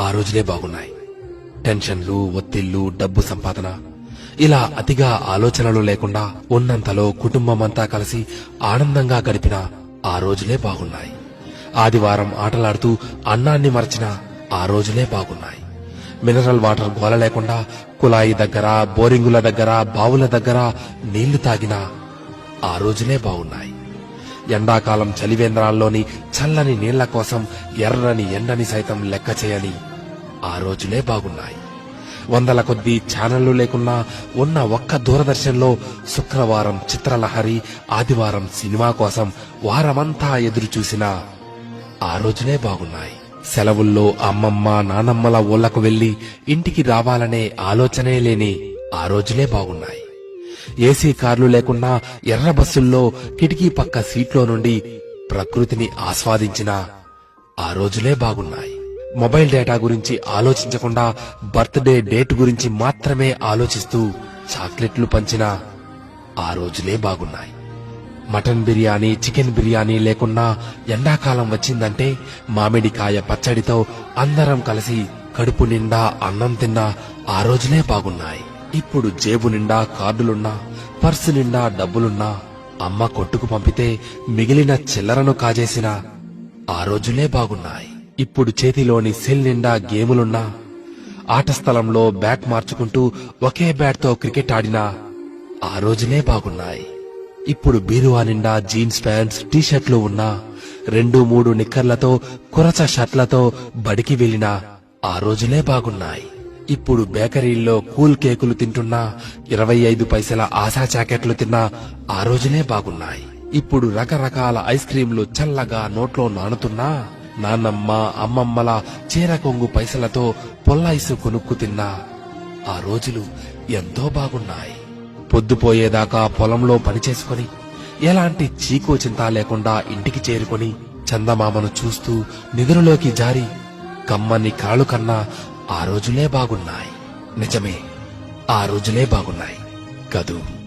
ఆ రోజులే బాగున్నాయి. టెన్షన్లు ఒత్తిళ్ళు డబ్బు సంపాదన. ఇలా అతిగా ఆలోచనలు లేకుండా ఉన్నంతలో కుటుంబమంతా కలిసి ఆనందంగా గడిపిన ఆ రోజులే బాగున్నాయి. ఆదివారం ఆటలాడుతూ అన్నాన్ని మరచిన ఆ రోజులే బాగున్నాయి. మినరల్ వాటర్ గోల లేకుండా కుళాయి దగ్గర బోరింగుల దగ్గర బావుల దగ్గర నీళ్ళు తాగిన ఆ రోజులే బాగున్నాయి. ఎండాకాలం చలివేంద్రాల్లోని చల్లని నీళ్ళ కోసం ఎర్రని ఎండని సైతం లెక్క చేయని ఆ రోజులే బాగున్నాయి. వందల కొద్దీ ఛానళ్ళు లేకున్నా ఉన్న ఒక్క దూరదర్శన్లో శుక్రవారం చిత్రలహరి ఆదివారం సినిమా కోసం వారమంతా ఎదురుచూసిన ఆ రోజులే బాగున్నాయి. సెలవుల్లో అమ్మమ్మ నానమ్మల ఊళ్ళకు వెళ్ళి ఇంటికి రావాలనే ఆలోచనే లేని ఆ రోజులే బాగున్నాయి. ఏసీ కార్లు లేకున్నా ఎర్ర బస్సుల్లో కిటికీ పక్క సీట్లో నుండి ప్రకృతిని ఆస్వాదించిన ఆ రోజులే బాగున్నాయి. మొబైల్ డేటా గురించి ఆలోచించకుండా బర్త్డే డేట్ గురించి మాత్రమే ఆలోచిస్తూ చాక్లెట్లు పంచిన ఆ రోజులే బాగున్నాయి. మటన్ బిర్యానీ చికెన్ బిర్యానీ లేకున్నా ఎండాకాలం వచ్చిందంటే మామిడికాయ పచ్చడితో అందరం కలిసి కడుపు నిండా అన్నం తిన్నా ఆ రోజులే బాగున్నాయి. ఇప్పుడు జేబు నిండా కార్డులున్నా పర్సు నిండా డబ్బులున్నా అమ్మ కొట్టుకు పంపితే మిగిలిన చిల్లరను కాజేసిన ఆ రోజులే బాగున్నాయి. ఇప్పుడు చేతిలోని సెల్ నిండా గేములున్నా ఆట స్థలంలో బ్యాట్ మార్చుకుంటూ ఒకే బ్యాట్తో క్రికెట్ ఆడినా ఆ రోజులే బాగున్నాయి. ఇప్పుడు బీరువా నిండా జీన్స్ ప్యాంట్స్ టీషర్ట్లు ఉన్నా రెండు మూడు నిక్కర్లతో కురచ షర్ట్లతో బడికి వెళ్ళిన ఆ రోజులే బాగున్నాయి. ఇప్పుడు బేకరీల్లో కూల్ కేకులు తింటున్నా ఇరవై ఐదు పైసల ఆశా జాకెట్లు తిన్నా ఆ రోజులే బాగున్నాయి. ఇప్పుడు రకరకాల ఐస్ క్రీంలు చల్లగా నోట్లో నానుతున్నా నాన్నమ్మ అమ్మమ్మల చీరకొంగు పైసలతో పొల్లాయిసు కొనుక్కు తిన్నా. ఆ రోజులు ఎంతో బాగున్నాయి. పొద్దుపోయేదాకా పొలంలో పనిచేసుకుని ఎలాంటి చీకు చింత లేకుండా ఇంటికి చేరుకొని చందమామను చూస్తూ నిధులలోకి జారి కమ్మని కాళ్ళు కన్నా ఆ రోజులే బాగున్నాయి. నిజమే ఆ రోజులే బాగున్నాయి. కదూ.